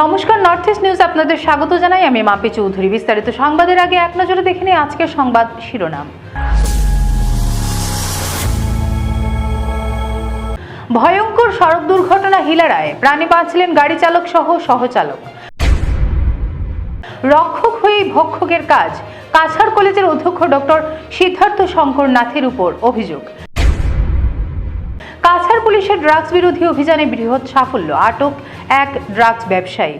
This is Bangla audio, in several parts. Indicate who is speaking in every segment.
Speaker 1: নমস্কার নর্থ ইস্ট নিউজ আপনাদের স্বাগত জানাই। আমি মাপি চৌধুরী। বিস্তারিত সংবাদের আগে এক নজরে দেখে নিই আজকের সংবাদ শিরোনাম। ভয়ঙ্কর সড়ক দুর্ঘটনা হিলারায়। প্রাণী বাঁচলেন গাড়ি চালক সহ সহচালক। রক্ষক হয়েই ভক্ষকের কাজ। কাছাড় কলেজের অধ্যক্ষ ডক্টর সিদ্ধার্থ শঙ্কর নাথের উপর অভিযোগ। কাছাড় পুলিশের ড্রাগস বিরোধী অভিযানে বৃহৎ সাফল্য। আটক এক ড্রাগস ব্যবসায়ী।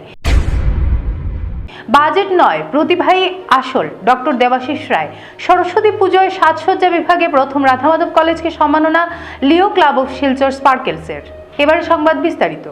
Speaker 1: বাজেট নয়, প্রতিভাই আসল। ডক্টর দেবাশিস রায়, সরস্বতী পুজোয় সাজসজ্জা বিভাগে প্রথম রাধামাধব কলেজকে সম্মাননা, লিও ক্লাব অফ শিলচর স্পার্কেলসের। এবারে সংবাদ বিস্তারিত।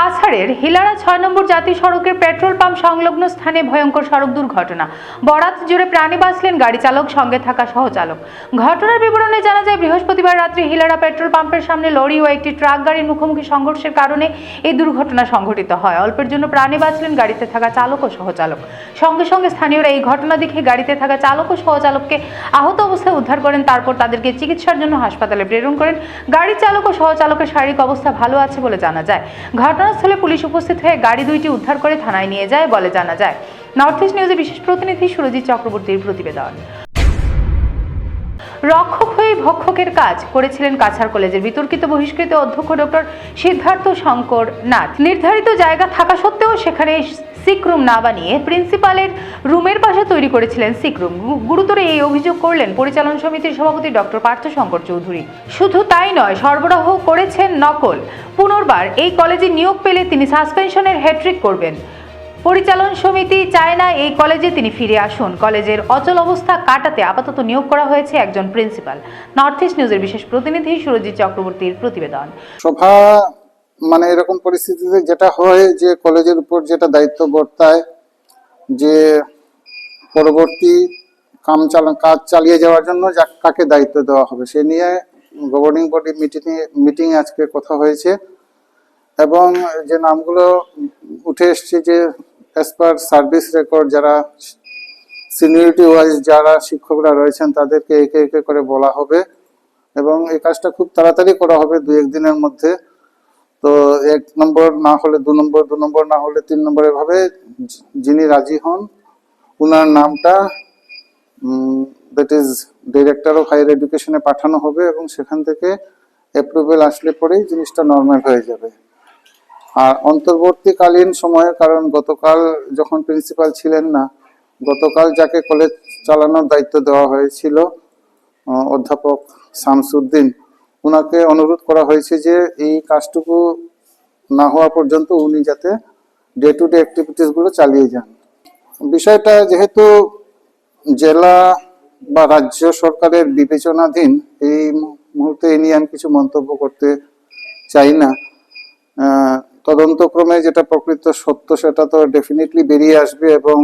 Speaker 1: কাছাড়ের হিলারা ছয় নম্বর জাতীয় সড়কের পেট্রোল পাম্প সংলগ্ন স্থানে ভয়ঙ্কর সড়ক দুর্ঘটনা। বরাত জুড়ে প্রাণী বাঁচলেন গাড়ি চালক, সঙ্গে থাকা সহচালক। ঘটনার বিবরণে জানা যায়, বৃহস্পতিবার রাত্রে হিলারা পেট্রোল পাম্পের সামনে লরি ও একটি ট্রাক গাড়ির মুখোমুখি সংঘর্ষের কারণে এই দুর্ঘটনা সংঘটিত হয়। অল্পের জন্য প্রাণী বাঁচলেন গাড়িতে থাকা চালক ও সহচালক। সঙ্গে সঙ্গে স্থানীয়রা এই ঘটনা দেখে গাড়িতে থাকা চালক ও সহচালককে আহত অবস্থায় উদ্ধার করেন, তারপর তাদেরকে চিকিৎসার জন্য হাসপাতালে প্রেরণ করেন। গাড়ি চালক ও সহচালকের শারীরিক অবস্থা ভালো আছে বলে জানা যায়। ঘটনাস্থলে পুলিশ উপস্থিত হয়ে গাড়ি দুইটি উদ্ধার করে থানায় নিয়ে যায় বলে জানা যায়। নর্থ ইস্ট নিউজের বিশেষ প্রতিনিধি সুরজিৎ চক্রবর্তীর প্রতিবেদন। রক্ষক হয়ে ভক্ষকের কাজ করেছিলেন কাছাড় কলেজের বিতর্কিত বহিষ্কৃত অধ্যক্ষ ডক্টর সিদ্ধার্থ শঙ্কর নাথ। নির্ধারিত জায়গা থাকা সত্ত্বেও সেখানে সিক রুম না বানিয়ে প্রিন্সিপালের রুমের পাশে তৈরি করেছিলেন সিক রুম গুরুতর এই অভিযোগ করলেন পরিচালন সমিতির সভাপতি ডক্টর পার্থ শঙ্কর চৌধুরী। শুধু তাই নয়, সরবরাহ করেছেন নকল। পুনর্বার এই কলেজে নিয়োগ পেলে তিনি সাসপেনশনের হ্যাট্রিক করবেন। পরিচালন সমিতি চায় না এই কলেজে তিনি ফিরে আসুন। কলেজের অচল অবস্থা কাটাতে আপাতত নিয়োগ করা হয়েছে একজন প্রিন্সিপাল। নর্থ ইস্ট নিউজের বিশেষ প্রতিনিধি সুরজিৎ চক্রবর্তীর প্রতিবেদন।
Speaker 2: সভা মানে এরকম পরিস্থিতিতে যেটা হয় যে কলেজের উপর যেটা দায়িত্ব বর্তায়, যে পরবর্তী কাম চালা, কাজ চালিয়ে যাওয়ার জন্য কাকে দায়িত্ব দেওয়া হবে, সে নিয়ে গভর্নিং বডি মিটিং মিটিং আজকে কথা হয়েছে। এবং যে নামগুলো উঠে এসছে যে অ্যাজ পার সার্ভিস রেকর্ড যারা সিনিয়রিটি ওয়াইজ যারা শিক্ষকরা রয়েছেন, তাদেরকে একে একে করে বলা হবে এবং এই কাজটা খুব তাড়াতাড়ি করা হবে দু একদিনের মধ্যে। তো এক নম্বর না হলে দু নম্বর দু নম্বর না হলে তিন নম্বর এভাবে যিনি রাজি হন, উনার নামটা that is director of higher এডুকেশনে পাঠানো হবে এবং সেখান থেকে অ্যাপ্রুভেল আসলে পরেই জিনিসটা নর্মাল হয়ে যাবে। আর অন্তর্বর্তীকালীন সময়ে কারণ গতকাল যখন প্রিন্সিপাল ছিলেন না, গতকাল যাকে কলেজ চালানোর দায়িত্ব দেওয়া হয়েছিল অধ্যাপক শামসুদ্দিন ওনাকে অনুরোধ করা হয়েছে যে এই কাজটুকু না হওয়া পর্যন্ত উনি যাতে ডে টু ডে অ্যাক্টিভিটিসগুলো চালিয়ে যান। বিষয়টা যেহেতু জেলা বা রাজ্য সরকারের বিবেচনাধীন, এই মুহূর্তে এ নিয়ে আমি কিছু মন্তব্য করতে চাই না। তদন্তক্রমে যেটা প্রকৃত সত্য, সেটা তো ডেফিনেটলি বেরিয়ে আসবে এবং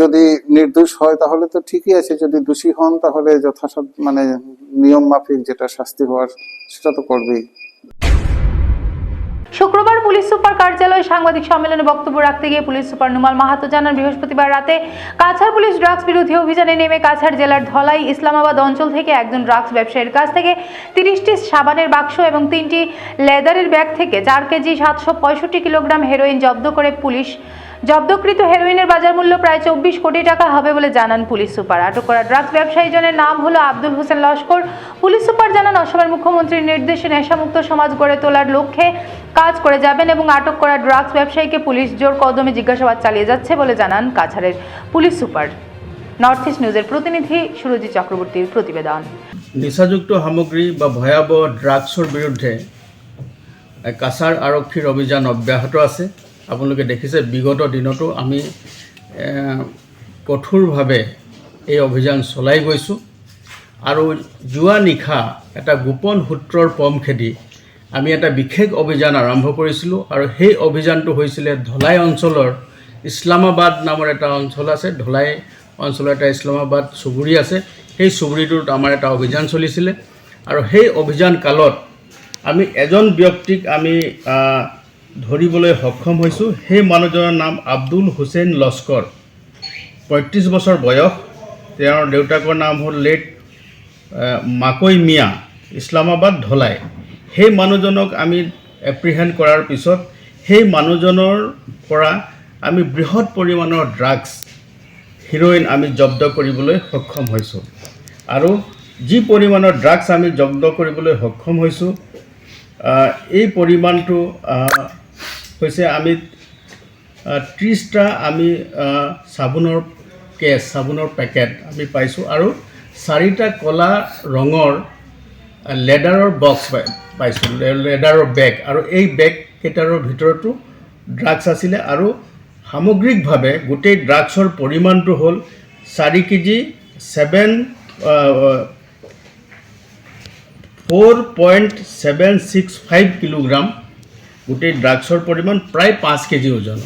Speaker 2: যদি নির্দোষ হয় তাহলে তো ঠিকই আছে, যদি দোষী হন তাহলে যথাসাধ্য মানে নিয়ম মাফিক যেটা শাস্তি হওয়ার, সেটা তো করবেই।
Speaker 1: শুক্রবার পুলিশ সুপার কার্যালয়ে সাংবাদিক সম্মেলনে বক্তব্য রাখতে গিয়ে পুলিশ সুপার নুমাল মাহাতো জানান, বৃহস্পতিবার রাতে কাছাড় পুলিশ ড্রাগস বিরোধী অভিযানে নেমে কাছাড় জেলার ধলাই ইসলামাবাদ অঞ্চল থেকে একজন ড্রাগস ব্যবসায়ীর কাছ থেকে তিরিশটি সাবানের বাক্স এবং তিনটি লেদারের ব্যাগ থেকে চার কেজি সাতশো পঁয়ষট্টি কিলোগ্রাম হেরোইন জব্দ করে পুলিশ জব্দকৃত হেরোইনের বাজার মূল্য প্রায় চব্বিশ কোটি টাকা হবে বলে জানান পুলিশ সুপার। আটক করা ড্রাগস ব্যবসায়ী জনের নাম হলো আব্দুল হোসেন লস্কর। পুলিশ সুপার জানান অসমের মুখ্যমন্ত্রীর নির্দেশে নেশামুক্ত সমাজ গড়ে তোলার লক্ষ্যে কাজ করে যাবেন এবং আটক করা ড্রাগস ব্যবসায়ীকে পুলিশ জোর কদমে জিজ্ঞাসাবাদ চালিয়ে যাচ্ছে বলে জানান কাছাড়ের পুলিশ সুপার। নর্থ ইস্ট নিউজের প্রতিনিধি সুরজিৎ চক্রবর্তীর প্রতিবেদন।
Speaker 3: নিচাযুক্ত সামগ্ৰী বা ভয়াৱহ ড্ৰাগছৰ বিৰুদ্ধে এ, কাছাৰ আৰক্ষীৰ অভিযান অব্যাহত আছে। আপোনালোকে দেখিছে, বিগত দিনতো আমি কঠোৰভাৱে এই অভিযান চলাই গৈছোঁ। আৰু যোৱা নিশা এটা গোপন সূত্ৰৰ পম খেদি আমি এটা বিশেষ অভিযান আৰম্ভ কৰিছিলোঁ। আৰু সেই অভিযানটো হৈছিলে ধলাই অঞ্চলৰ ইছলামাবাদ নামৰ এটা অঞ্চল আছে। ধলাই অঞ্চলৰ এটা ইছলামাবাদ চুবুৰী আছে। সেই চুবুৰীটোত আমাৰ এটা অভিযান চলিছিলে। আৰু সেই অভিযান কালত আমি এজন ব্যক্তিক আমি ধৰিবলৈ সক্ষম হৈছোঁ, সেই মানুহজনৰ নাম আব্দুল হুছেইন লস্কৰ। পঁয়ত্ৰিছ বছৰ বয়স। তেওঁৰ দেউতাকৰ নাম হ'ল লেট মাকৈ মিয়া, ইছলামাবাদ ধলাই। সেই মানুহজনক আমি এপ্ৰিহেণ্ড কৰাৰ পিছত, সেই মানুহজনৰ পৰা আমি বৃহৎ পৰিমাণৰ ড্ৰাগছ হিৰ'ইন আমি জব্দ কৰিবলৈ সক্ষম হৈছোঁ। আৰু যি পৰিমাণৰ ড্ৰাগছ আমি জব্দ কৰিবলৈ সক্ষম হৈছোঁ এই পৰিমাণটো হৈছে আমি ত্ৰিছটা আমি চাবোনৰ কেছ চাবোনৰ পেকেট আমি পাইছোঁ আৰু চাৰিটা ক'লা ৰঙৰ লেডাৰৰ বক্স পাই, পাইছোঁ লেডাৰৰ বেগ আৰু এই বেগকেইটাৰ ভিতৰতো ড্ৰাগছ আছিলে আৰু সামগ্ৰিকভাৱে গোটেই ড্ৰাগছৰ পৰিমাণটো হ'ল চাৰি KG seven four point seven six five kilogram গোটেই ড্ৰাগছৰ পৰিমাণ প্ৰায় পাঁচ কেজি ওজন।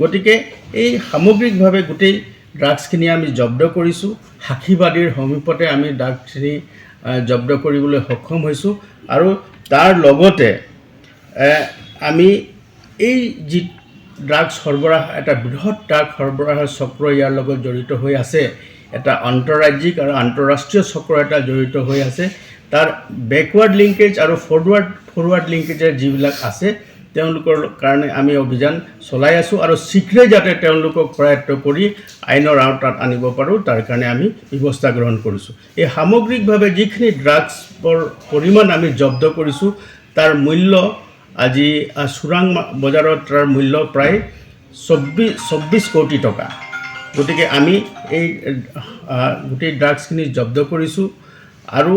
Speaker 3: গতিকে এই সামগ্ৰিকভাৱে গোটেই ড্ৰাগছখিনি আমি জব্দ কৰিছোঁ। সাক্ষীবাদীৰ সমীপতে আমি ড্ৰাগছখিনি জব্দ কৰিবলৈ সক্ষম হৈছোঁ। আৰু তাৰ লগতে আমি এই যি ড্ৰাগছ সৰবৰাহ, এটা বৃহৎ ড্ৰাগ সৰবৰাহৰ চক্ৰ ইয়াৰ লগত জড়িত হৈ আছে, এটা আন্তঃৰাজ্যিক আৰু আন্তঃৰাষ্ট্ৰীয় চক্ৰ এটা জড়িত হৈ আছে। তাৰ বেকৱাৰ্ড লিংকেজ আৰু ফৰৱাৰ্ড ফৰৱাৰ্ড লিংকেজৰ যিবিলাক আছে তেওঁলোকৰ কাৰণে আমি অভিযান চলাই আছোঁ আৰু শীঘ্ৰেই যাতে তেওঁলোকক কৰায়ত্ব কৰি আইনৰ আওতাত আনিব পাৰোঁ, তাৰ কাৰণে আমি ব্যৱস্থা গ্ৰহণ কৰিছোঁ। এই সামগ্ৰিকভাৱে যিখিনি ড্ৰাগছৰ পৰিমাণ আমি জব্দ কৰিছোঁ, তাৰ মূল্য আজি চোৰাং বজাৰত তাৰ মূল্য প্ৰায় চৌব্বিছ চৌব্বিছ কোটি টকা। গতিকে আমি এই গোটেই ড্ৰাগছখিনি জব্দ কৰিছোঁ আৰু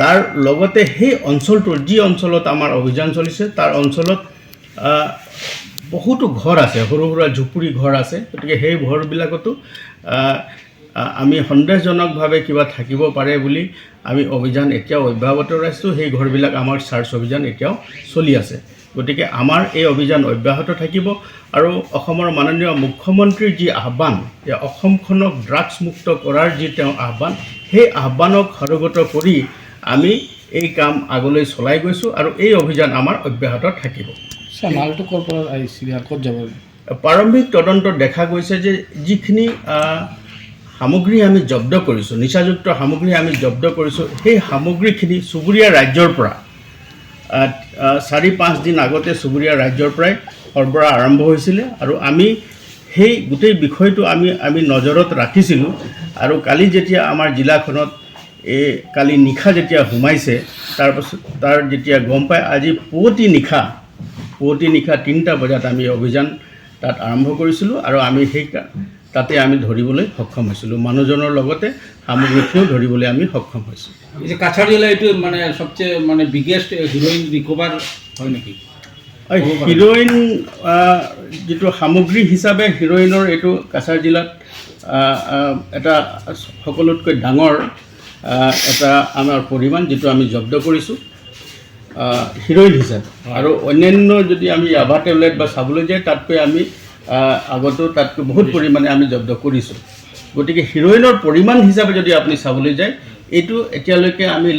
Speaker 3: তাৰ লগতে সেই অঞ্চলটোৰ যি অঞ্চলত আমাৰ অভিযান চলিছে, তাৰ অঞ্চলত বহুতো ঘৰ আছে, সৰু সুৰা ঝুপুৰি ঘৰ আছে, গতিকে সেই ঘৰবিলাকতো আমি সন্দেহজনকভাৱে কিবা থাকিব পাৰে বুলি আমি অভিযান এতিয়াও অব্যাহত ৰাখিছোঁ, সেই ঘৰবিলাক আমাৰ চাৰ্চ অভিযান এতিয়াও চলি আছে। গতিকে আমাৰ এই অভিযান অব্যাহত থাকিব আৰু অসমৰ মাননীয় মুখ্যমন্ত্ৰীৰ যি আহ্বান যে অসমখনক ড্ৰাগছ মুক্ত কৰাৰ যি তেওঁ আহ্বান, সেই আহ্বানক সৰগত কৰি আমি এই কাম আগলৈ চলাই গৈছোঁ আৰু এই অভিযান আমাৰ অব্যাহত থাকিব।
Speaker 4: মালটো ক'ৰ পৰা আহিছিলে ক'ত যাব?
Speaker 3: প্ৰাৰম্ভিক তদন্তত দেখা গৈছে যে যিখিনি সামগ্ৰী আমি জব্দ কৰিছোঁ, নিচাযুক্ত সামগ্ৰী আমি জব্দ কৰিছোঁ, সেই সামগ্ৰীখিনি চুবুৰীয়া ৰাজ্যৰ পৰা চাৰি, পাঁচ দিন আগতে চুবুৰীয়া ৰাজ্যৰ পৰাই সৰবৰাহ আৰম্ভ হৈছিলে আৰু আমি সেই গোটেই বিষয়টো আমি আমি নজৰত ৰাখিছিলোঁ আৰু কালি যেতিয়া আমাৰ জিলাখনত এই কালি নিশা যেতিয়া সোমাইছে তাৰপাছত তাৰ যেতিয়া গম পাই, আজি পুৱতি নিশা পুৱতি নিশা তিনিটা বজাত আমি অভিযান তাত আৰম্ভ কৰিছিলোঁ আৰু আমি সেই তাতে আমি ধৰিবলৈ সক্ষম হৈছিলোঁ। মানুহজনৰ লগতে সামগ্ৰীখিনিও ধৰিবলৈ আমি সক্ষম হৈছোঁ।
Speaker 4: এই যে জিলা এইটো মানে সবচেয়ে মানে বিগেষ্ট হিৰ'ইন ৰিকভাৰ হয় নেকি?
Speaker 3: হিৰ'ইন যিটো সামগ্ৰী হিচাপে হিৰ'ইনৰ এইটো কাছাৰ জিলাত এটা সকলোতকৈ ডাঙৰ এটা আমাৰ পৰিমাণ যিটো আমি জব্দ কৰিছোঁ। আহ, হিৰ'ইন হিচাপে আৰু অন্যান্য যদি আমি ইয়াভা টেবলেট বা চাবলৈ যায় তাতকৈ আমি আগতেও আগতো তাতকৈ বহুত পৰিমাণে আমি জব্দ কৰিছোঁ। গতিকে হিৰ'ইনৰ পৰিমাণ হিচাপে যদি আপুনি চাবলৈ যায় এইটো এতিয়ালৈকে আমি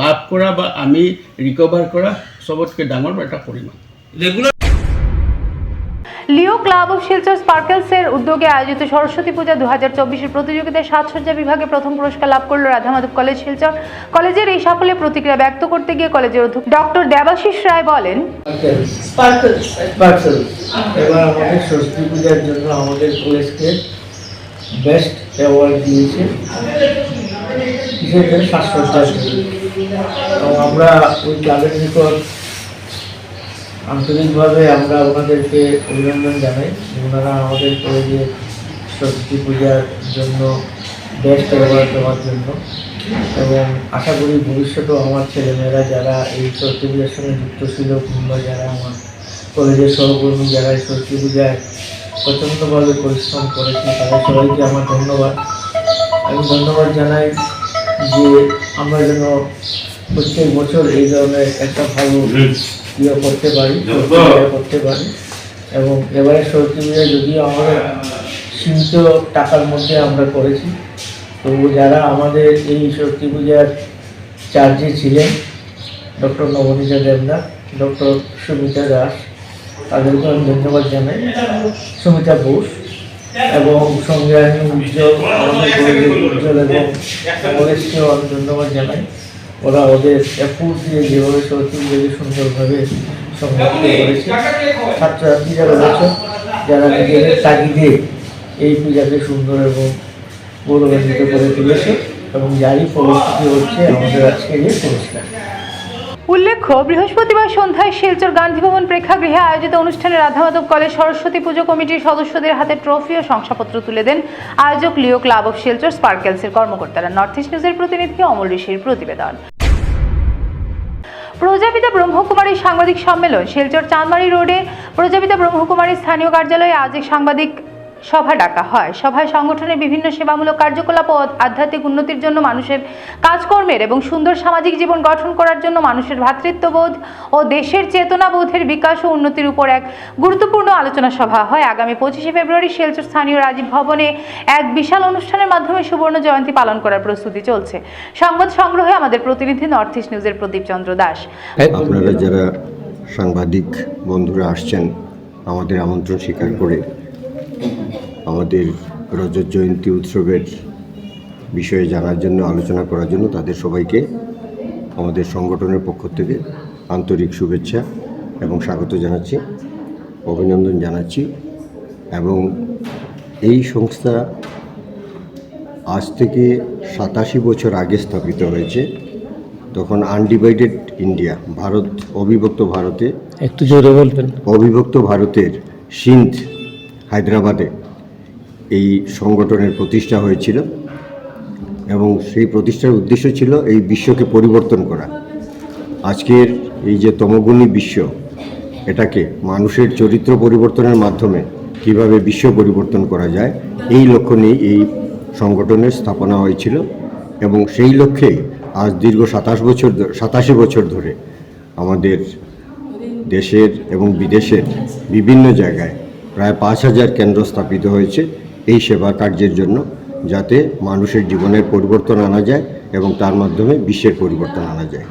Speaker 3: লাভ কৰা বা আমি ৰিকভাৰ কৰা চবতকৈ ডাঙৰ এটা পৰিমাণ।
Speaker 4: Regular
Speaker 1: Leo Club of Silchar স্পার্কেলসের উদ্যোগে আয়োজিত সরস্বতী পূজা দু হাজার চব্বিশের প্রতিযোগিতায় সাজসজ্জা বিভাগে প্রথম পুরস্কার লাভ করল রাধা মাধব কলেজ শিলচর। কলেজের এই সাফল্যে প্রতিক্রিয়া ব্যক্ত করতে গিয়ে কলেজের অধ্যক্ষ ডক্টর দেবাশিস রায় বলেন
Speaker 5: স্পার্কলস স্পার্কলস। এবার আমাদের সরস্বতী পূজার জন্য আমাদের কলেজকে বেস্ট অ্যাওয়ার্ড দিয়েছে। সাজসজ্জার জন্য। আমরা ওই ক্লাবের নিকট আন্তরিকভাবে আমরা ওনাদেরকে অভিনন্দন জানাই। ওনারা আমাদের কলেজে সরস্বতী পূজার জন্য ব্যস্ত অ্যাওয়ার্ড দেওয়ার জন্য। এবং আশা করি ভবিষ্যতেও আমার ছেলেমেয়েরা যারা এই সরস্বতী পূজার সঙ্গে যুক্ত ছিল কিংবা যারা আমার কলেজের সহকর্মী যারা এই সরস্বতী পূজায় প্রচণ্ডভাবে পরিশ্রম করেছে, তাদের সবাইকে আমার ধন্যবাদ। আমি ধন্যবাদ জানাই যে আমরা যেন প্রত্যেক বছর এই ধরনের একটা ভালো ইয়ে করতে পারি করতে পারি। এবং এবারে সরস্বতী পূজায় যদিও আমাদের সীমিত টাকার মধ্যে আমরা করেছি তো যারা আমাদের এই সরস্বতী পূজার চার্জে ছিলেন ডক্টর নবনীতা দেবনাথ ডক্টর সুমিতা দাস তাদেরকে আমি ধন্যবাদ জানাই। সুমিতা ঘোষ এবং সঙ্গে আমি উজ্জ্বল আমাদের উজ্জ্বল এবং কলেজকেও আমি ধন্যবাদ জানাই। ওরা ওদের এফোর্ট দিয়ে যেভাবে পুজোকে সুন্দরভাবে সংযুক্ত করেছে। ছাত্রছাত্রী যারা রয়েছে যারা নিজেদের তাগিদে এই পূজাকে সুন্দর এবং গৌরবান্বিত করে তুলেছে এবং যারই ফলশ্রুতি হচ্ছে আমাদের আজকে এই পুরস্কার
Speaker 1: উল্লেখ্য, বৃহস্পতিবার সন্ধ্যায় শিলচর গান্ধী ভবন প্রেক্ষাগৃহে আয়োজিত অনুষ্ঠানে রাধামাধব কলেজ সরস্বতী পুজো কমিটির সদস্যদের হাতে ট্রফি ও শংসাপত্র তুলে দেন আয়োজক লিও ক্লাব অফ শিলচর স্পার্কেলসের কর্মকর্তারা। নর্থ ইস্ট নিউজের প্রতিনিধি অমল ঋষির প্রতিবেদন। প্রজাপিতা ব্রহ্মকুমারী সাংবাদিক সম্মেলন শিলচর চাঁদমারি রোডে। প্রজাপিতা ব্রহ্মকুমারীর স্থানীয় কার্যালয়ে আজ এক সাংবাদিক সভা ডাকা হয়। সভায় সংগঠনের বিভিন্ন সেবামূলক কার্যকলাপ ও আধ্যাত্মিক উন্নতির জন্য মানুষের কাজকর্মের এবং সুন্দর সামাজিক জীবন গঠন করার জন্য মানুষের ভ্রাতৃত্ববোধ ও দেশের চেতনাবোধের বিকাশ ও উন্নতির উপর এক গুরুত্বপূর্ণ আলোচনা সভা হয়। আগামী পঁচিশে ফেব্রুয়ারি শিলচর স্থানীয় রাজীব ভবনে এক বিশাল অনুষ্ঠানের মাধ্যমে সুবর্ণ জয়ন্তী পালন করার প্রস্তুতি চলছে। সংবাদ সংগ্রহে আমাদের প্রতিনিধি নর্থ ইস্ট নিউজের প্রদীপ চন্দ্র দাস।
Speaker 6: আপনারা যারা সাংবাদিক বন্ধুরা আসছেন, আমাদের আমন্ত্রণ স্বীকার করে আমাদের রজত জয়ন্তী উৎসবের বিষয়ে জানার জন্য আলোচনা করার জন্য তাদের সবাইকে আমাদের সংগঠনের পক্ষ থেকে আন্তরিক শুভেচ্ছা এবং স্বাগত জানাচ্ছি অভিনন্দন জানাচ্ছি এবং এই সংস্থা আজ থেকে সাতাশি বছর আগে স্থাপিত হয়েছে তখন আনডিভাইডেড ইন্ডিয়া ভারত অবিভক্ত ভারতে
Speaker 5: একটু জোরে বলবেন।
Speaker 6: অবিভক্ত ভারতের সিন্ধ হায়দ্রাবাদে এই সংগঠনের প্রতিষ্ঠা হয়েছিল এবং সেই প্রতিষ্ঠার উদ্দেশ্য ছিল এই বিশ্বকে পরিবর্তন করা। আজকের এই যে তমগুণী বিশ্ব, এটাকে মানুষের চরিত্র পরিবর্তনের মাধ্যমে কীভাবে বিশ্ব পরিবর্তন করা যায়, এই লক্ষ্য নিয়ে এই সংগঠনের স্থাপনা হয়েছিল এবং সেই লক্ষ্যেই আজ দীর্ঘ সাতাশ বছর সাতাশি বছর ধরে আমাদের দেশের এবং বিদেশের বিভিন্ন জায়গায় প্রায় পাঁচ হাজার কেন্দ্র স্থাপিত হয়েছে। এই সেবা কার্যের জন্য যাতে মানুষের জীবনের পরিবর্তন আনা যায় এবং তার মাধ্যমে বিশ্বের পরিবর্তন আনা যায়।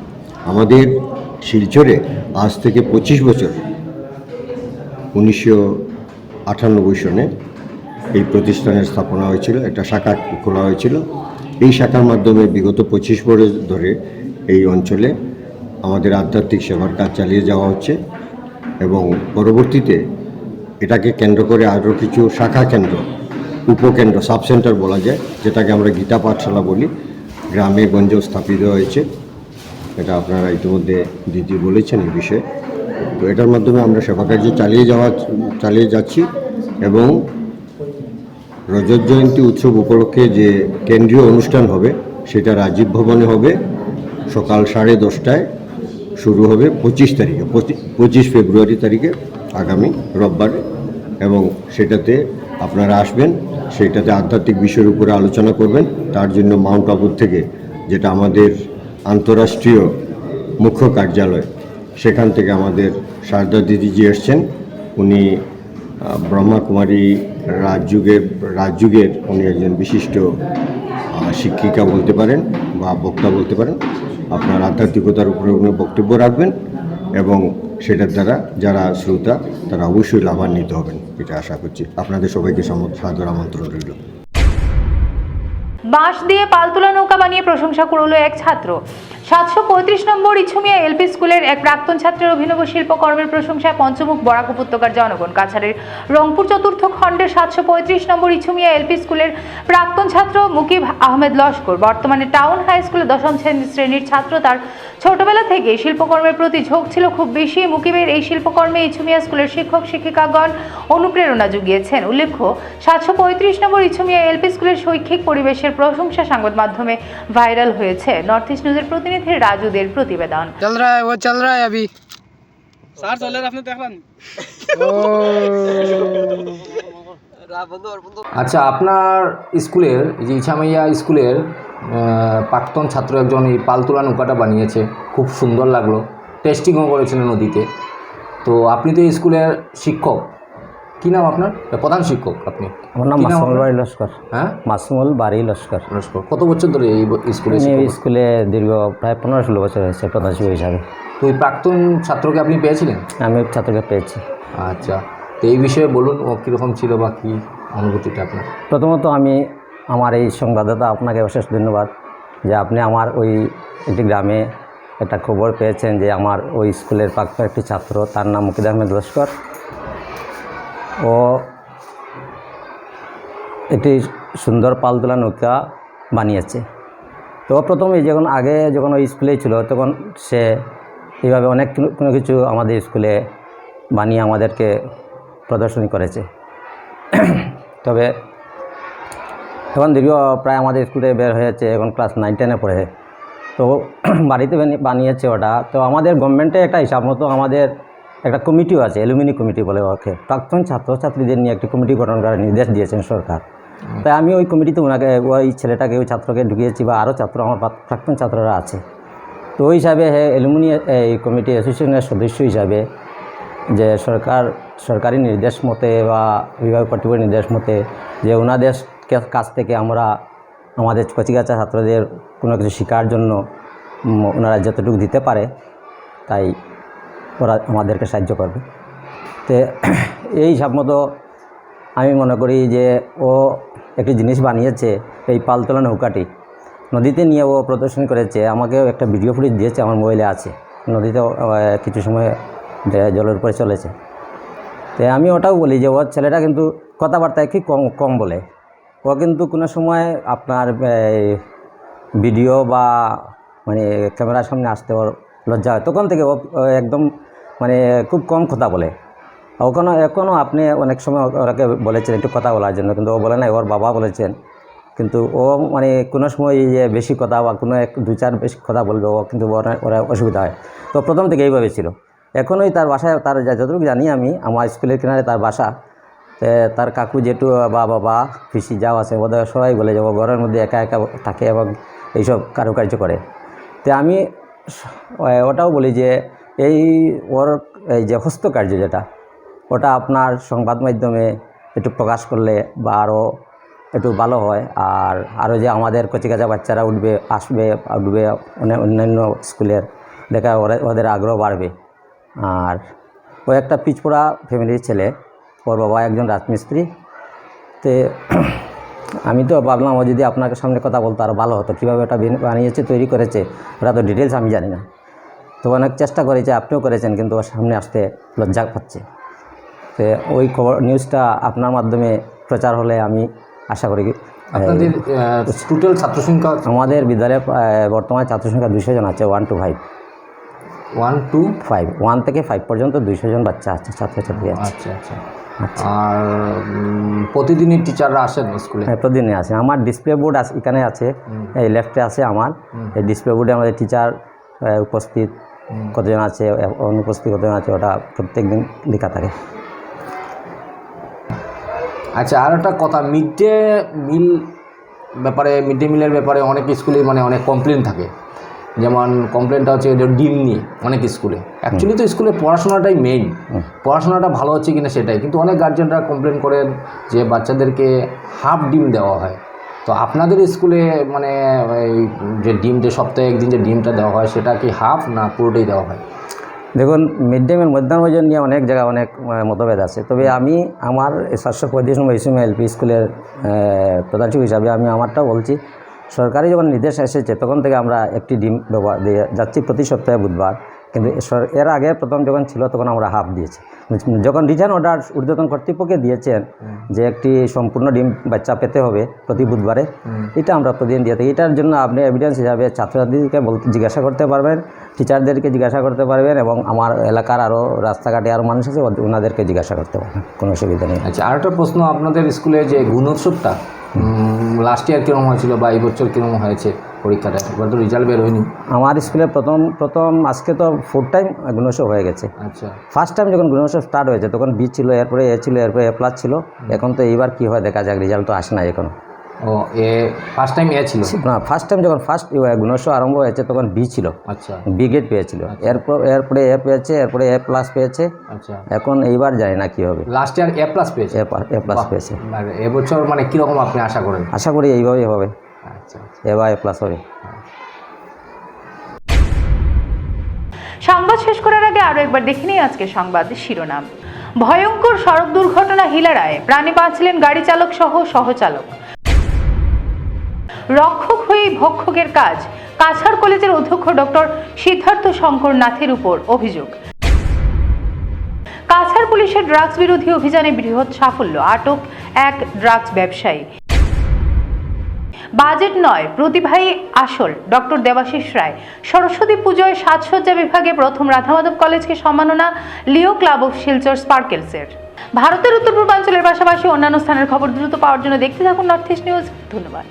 Speaker 6: আমাদের শিলচরে আজ থেকে পঁচিশ বছর উনিশশো আটানব্বই সনে এই প্রতিষ্ঠানের স্থাপনা হয়েছিল, একটা শাখা খোলা হয়েছিল। এই শাখার মাধ্যমে বিগত পঁচিশ বছর ধরে এই অঞ্চলে আমাদের আধ্যাত্মিক সেবার কাজ চালিয়ে যাওয়া হচ্ছে এবং পরবর্তীতে এটাকে কেন্দ্র করে আরও কিছু শাখা কেন্দ্র উপকেন্দ্র, সাব সেন্টার বলা যায়, যেটাকে আমরা গীতা পাঠশালা বলি। গ্রামে গঞ্জেও স্থাপিত হয়েছে। এটা আপনারা ইতিমধ্যে দিদি বলেছেন এই বিষয়ে। তো এটার মাধ্যমে আমরা সেবা কার্য চালিয়ে যাওয়া, চালিয়ে যাচ্ছি এবং রজত জয়ন্তী উৎসব উপলক্ষে যে কেন্দ্রীয় অনুষ্ঠান হবে, সেটা রাজীব ভবনে হবে। সকাল সাড়ে দশটায় শুরু হবে পঁচিশ তারিখে, পঁচি- পঁচিশ ফেব্রুয়ারি তারিখে আগামী রোববারে। এবং সেটাতে আপনারা আসবেন। সেটাতে আধ্যাত্মিক বিষয়ের উপরে আলোচনা করবেন, তার জন্য মাউন্ট আবুর থেকে যেটা আমাদের আন্তঃরাষ্ট্রীয় মুখ্য কার্যালয়, সেখান থেকে আমাদের সারদা দিদিজি এসছেন। উনি ব্রহ্মাকুমারী রাজযুগের রাজযুগের উনি একজন বিশিষ্ট শিক্ষিকা বলতে পারেন বা বক্তা বলতে পারেন। আপনার আধ্যাত্মিকতার উপরে উনি বক্তব্য রাখবেন এবং সেটার দ্বারা যারা শ্রোতা, তারা অবশ্যই লাভান্বিত হবেন, এটা আশা করছি। আপনাদের সবাইকে সাদর আমন্ত্রণ রইল।
Speaker 1: বাঁশ দিয়ে পালতোলা নৌকা বানিয়ে প্রশংসা করল এক ছাত্র। সাতশো পঁয়ত্রিশ নম্বর ইছুমিয়া এলপি স্কুলের এক প্রাক্তন ছাত্রের অভিনব শিল্পকর্মের প্রশংসায় পঞ্চমুখ বরাক উপত্যকার জনগণ। কাছাড়ের রংপুর চতুর্থ খণ্ডের সাতশো পঁয়ত্রিশ নম্বর ইছুমিয়া এলপি স্কুলের প্রাক্তন ছাত্র মুকিব আহমেদ লস্কর। বর্তমানে টাউন হাই স্কুলে দশম শ্রেণী- শ্রেণির ছাত্র তার ছোটবেলা থেকে শিল্পকর্মের প্রতি ঝোঁক ছিল খুব বেশি। মুকিবের এই শিল্পকর্মে ইছুমিয়া স্কুলের শিক্ষক, শিক্ষিকাগণ অনুপ্রেরণা জুগিয়েছেন। উল্লেখ্য, সাতশো পঁয়ত্রিশ নম্বর ইছুমিয়া এলপি স্কুলের শৈক্ষিক পরিবেশের প্রশংসা সংবাদ মাধ্যমে ভাইরাল হয়েছে। নর্থ ইস্ট নিউজের প্রতিনিধি প্রতিনিধি রাজুদের প্রতিবেদন।
Speaker 7: চল রা ও চল রা আবি। স্যার চলে আপনি দেখলেন
Speaker 8: আচ্ছা আপনার স্কুলের যে ইছামাইয়া স্কুলের প্রাক্তন ছাত্র একজন এই পালতুলা নৌকাটা বানিয়েছে খুব সুন্দর লাগল। টেস্টিংও করেছিলেন নদীতে। তো আপনি তো স্কুলের শিক্ষক। কী নাম আপনার? প্রধান শিক্ষক আপনি।
Speaker 9: আমার নাম মাসুমুল বাড়ি লস্কর।
Speaker 8: হ্যাঁ?
Speaker 9: মাসুমুল বাড়ি লস্কর।
Speaker 8: লস্কর। কত বছর ধরে এই স্কুলে
Speaker 9: স্কুলে দীর্ঘ প্রায় পনেরো ষোলো বছর হয়েছে প্রধান শিক্ষক হিসাবে।
Speaker 8: তো এই প্রাক্তন ছাত্রকে আপনি পেয়েছিলেন?
Speaker 9: আমি ছাত্রকে পেয়েছি।
Speaker 8: আচ্ছা। তো এই বিষয়ে বলুন ও কীরকম ছিল বা কী অনুভূতিটা আপনার?
Speaker 9: প্রথমত আমি আমার এই সংবাদদাতা আপনাকে অশেষ ধন্যবাদ যে আপনি আমার ওই একটি গ্রামে একটা খবর পেয়েছেন যে আমার ওই স্কুলের প্রাক্তন একটি ছাত্র তার নাম মুকিদ আহমেদ লস্কর। ও একটি সুন্দর পালতোলা নৌকা বানিয়েছে। তো প্রথমে যখন আগে যখন ওই স্কুলে ছিল, তখন সে এইভাবে অনেক কোনো কিছু আমাদের স্কুলে বানিয়ে আমাদেরকে প্রদর্শনী করেছে। তবে এখন দীর্ঘ প্রায় আমাদের স্কুল থেকে বের হয়েছে, এখন ক্লাস নাইন টেনে পড়ে। তো বাড়িতে বানি- বানিয়েছে ওটা। তো আমাদের গভর্নমেন্টে একটা হিসাব মতো আমাদের একটা কমিটিও আছে, অ্যালুমিনি কমিটি বলে ওকে। প্রাক্তন ছাত্রছাত্রীদের নিয়ে একটি কমিটি গঠন করার নির্দেশ দিয়েছেন সরকার। তাই আমি ওই কমিটিতে ওনাকে, ওই ছেলেটাকে, ওই ছাত্রকে ঢুকিয়েছি বা আরও ছাত্র, আমার প্রাক্তন ছাত্ররা আছে। তো ওই হিসাবে হ্যাঁ অ্যালুমিনি এই কমিটি অ্যাসোসিয়েশনের সদস্য হিসাবে যে সরকার, সরকারি নির্দেশ মতে বা বিভাগ কর্তৃপক্ষের নির্দেশ মতে যে ওনাদের কাছ থেকে আমরা, আমাদের কচিকাচা ছাত্রদের কোনো কিছু শেখার জন্য ওনারা যতটুকু দিতে পারে, তাই ওরা আমাদেরকে সাহায্য করবে। তো এই হিসাব মতো আমি মনে করি যে ও একটি জিনিস বানিয়েছে, এই পালতোলা নৌকাটি। নদীতে নিয়ে ও প্রদর্শনী করেছে, আমাকেও একটা ভিডিও ফুটেজ দিয়েছে, আমার মোবাইলে আছে। নদীতে কিছু সময় জলের উপরে চলেছে। তো আমি ওটাও বলি যে, ওর ছেলেটা কিন্তু কথাবার্তায় কি কম কম বলে। ও কিন্তু কোনো সময় আপনার ভিডিও বা মানে ক্যামেরার সামনে আসতে ওর লজ্জা হয়। তখন থেকে ও ও একদম মানে খুব কম কথা বলে। ওখানে এখনও আপনি অনেক সময় ওরাকে বলেছেন, একটু কথা বলার জন্য, কিন্তু ও বলে নাই, ওর বাবা বলেছেন। কিন্তু ও মানে কোনো সময় এই যে বেশি কথা বা কোনো এক, দু চার বেশি কথা বলবে, ও কিন্তু ওরা অসুবিধা হয়। তো প্রথম থেকে এইভাবে ছিল। এখনই তার বাসায়, তার যতটুকু জানি আমি, আমার স্কুলের কিনারে তার বাসা। তার কাকু জেঠু, বা বাবা, পিসি যাও আছে, ওদের সবাই বলে যে ও ঘরের মধ্যে একা একা থাকে এবং এইসব কারুকার্য করে। তো আমি ওটাও বলি যে এই ওর এই যে হস্তকার্য যেটা, ওটা আপনার সংবাদ মাধ্যমে একটু প্রকাশ করলে বা আরও একটু ভালো হয়। আর আরও যে আমাদের কচিকাচা বাচ্চারা উঠবে, আসবে, উঠবে অনে- অন্যান্য স্কুলের, দেখা ওরা, ওদের আগ্রহ বাড়বে। আর ও একটা পিচপোড়া ফ্যামিলির ছেলে, ওর বাবা একজন রাজমিস্ত্রি। তে আমি তো ভাবলাম ও যদি আপনাকে সামনে কথা বলতো আরও ভালো হতো, কীভাবে ওটা বানিয়েছে, তৈরি করেছে, ওটা তো ডিটেলস আমি জানি না। তো অনেক চেষ্টা করেছে আপনিও করেছেন কিন্তু ওর সামনে আসতে লজ্জা পাচ্ছে। তো ওই খবর নিউজটা আপনার মাধ্যমে প্রচার হলে আমি আশা করি
Speaker 8: আপনাদের টোটাল ছাত্র সংখ্যা
Speaker 9: আমাদের বিদ্যালয়ে বর্তমানে ছাত্র সংখ্যা দুশো জন আছে one two five
Speaker 8: one two
Speaker 9: five one থেকে ফাইভ পর্যন্ত দুইশো জন বাচ্চা আছে ছাত্রছাত্রী আছে।
Speaker 8: আচ্ছা আচ্ছা। আর প্রতিদিনই টিচাররা আসেন স্কুলে?
Speaker 9: হ্যাঁ প্রতিদিনই আছে আমার ডিসপ্লে বোর্ড আছে এখানে আছে এই লেফটে আছে আমার। এই ডিসপ্লে বোর্ডে আমাদের টিচার উপস্থিত। কতজন আছে অনুপস্থিত কতজন আছে ওটা প্রত্যেক দিন লেখা থাকে।
Speaker 8: আচ্ছা আর একটা কথা মিড ডে মিল ব্যাপারে মিড ডে মিলের ব্যাপারে অনেক স্কুলে মানে অনেক কমপ্লেন থাকে। যেমন কমপ্লেনটা হচ্ছে যে ডিম নিয়ে অনেক স্কুলে। অ্যাকচুয়ালি তো স্কুলে পড়াশোনাটাই মেইন পড়াশোনাটা ভালো হচ্ছে কিনা সেটাই। কিন্তু অনেক গার্জেনরা কমপ্লেন করেন যে বাচ্চাদেরকে হাফ ডিম দেওয়া হয়। তো আপনাদের স্কুলে মানে এই যে ডিম যে সপ্তাহে একদিন যে ডিমটা দেওয়া হয়, সেটা কি হাফ না পুরোটাই দেওয়া হয়?
Speaker 9: দেখুন, মিড ডে মিল, মধ্যাহ্ন ভোজন নিয়ে অনেক জায়গায় অনেক মতভেদ আছে। তবে আমি আমার সাতশো পঁয়ত্রিশ নম্বর ইসিম এলপি স্কুলের প্রধান শিক্ষক হিসাবে আমি আমারটাও বলছি, সরকারি যখন নির্দেশ এসেছে, তখন থেকে আমরা একটি ডিম ব্যবহার দিয়ে যাচ্ছি প্রতি সপ্তাহে বুধবার। কিন্তু সর- এর আগে প্রথম যখন ছিল তখন আমরা হাফ দিয়েছি। যখন রিটার্ন অর্ডার ঊর্ধ্বতন কর্তৃপক্ষে দিয়েছেন যে একটি সম্পূর্ণ ডিম বাচ্চা পেতে হবে প্রতি বুধবারে এটা আমরা প্রতিদিন দিয়ে থাকি। এটার জন্য আপনি এভিডেন্স হিসাবে ছাত্রছাত্রীদেরকে বলতে জিজ্ঞাসা করতে পারবেন টিচারদেরকে জিজ্ঞাসা করতে পারবেন এবং আমার এলাকার আরও রাস্তাঘাটে আরও মানুষ আছে ওনাদেরকে জিজ্ঞাসা করতে পারবেন। কোনো অসুবিধা নেই।
Speaker 8: আচ্ছা আর একটা প্রশ্ন আপনাদের স্কুলে যে গুণোৎসবটা লাস্ট ইয়ার কীরকম হয়েছিল বা এই বছর কীরকম হয়েছে? পরীক্ষাটা? এবার তো রেজাল্ট বের হয়নি।
Speaker 9: আমার স্কুলে প্রথম প্রথম আজকে তো ফোর টাইম গুণোৎসব হয়ে গেছে।
Speaker 8: আচ্ছা।
Speaker 9: ফার্স্ট টাইম যখন গুণোৎসব স্টার্ট হয়েছে তখন বি ছিল এরপরে এ ছিল এরপরে এ প্লাস ছিল। এখন তো এইবার কী হয় দেখা যাক রেজাল্ট তো আসে না এখন।
Speaker 8: ও এ ফার্স্ট টাইম এ ছিল?
Speaker 9: না ফার্স্ট টাইম যখন ফার্স্ট গুণোৎসব আরম্ভ হয়েছে তখন বি ছিল।
Speaker 8: আচ্ছা।
Speaker 9: বি গ্রেড পেয়েছিল। এরপর এরপরে এ পেয়েছে এরপরে এ প্লাস পেয়েছে।
Speaker 8: আচ্ছা।
Speaker 9: এখন এইবার জানি না কী হবে।
Speaker 8: লাস্ট ইয়ার এ প্লাস পেয়েছে?
Speaker 9: এ প্লাস পেয়েছে।
Speaker 8: আর এবছর মানে কীরকম আপনি আশা করেন?
Speaker 9: আশা করি এইভাবেই হবে।
Speaker 8: আচ্ছা
Speaker 9: হবে
Speaker 1: সংবাদ শেষ করার আগে আরও একবার দেখে নিই আজকে সংবাদ শিরোনাম। ভয়ঙ্কর সড়ক দুর্ঘটনা হিলারায় প্রাণে বাঁচলেন গাড়ি চালক সহ সহচালক। রক্ষক হয়েই ভক্ষকের কাজ, কাছাড় কলেজের অধ্যক্ষ ডক্টর সিদ্ধার্থ শঙ্কর নাথের উপর অভিযোগ। কাছাড় পুলিশের ড্রাগস বিরোধী অভিযানে বৃহৎ সাফল্য, আটক এক ড্রাগস ব্যবসায়ী। বাজেট নয়, প্রতিভাই আসল, ডক্টর দেবাশিস রায়। সরস্বতী পুজোয় সাজসজ্জা বিভাগে প্রথম রাধামাধব কলেজকে সম্মাননা, লিও ক্লাব অফ শিলচর স্পার্কেলসের। ভারতের উত্তর পূর্বাঞ্চলের পাশাপাশি অন্যান্য স্থানের খবর দ্রুত পাওয়ার জন্য দেখতে থাকুন নর্থ ইস্ট নিউজ। ধন্যবাদ।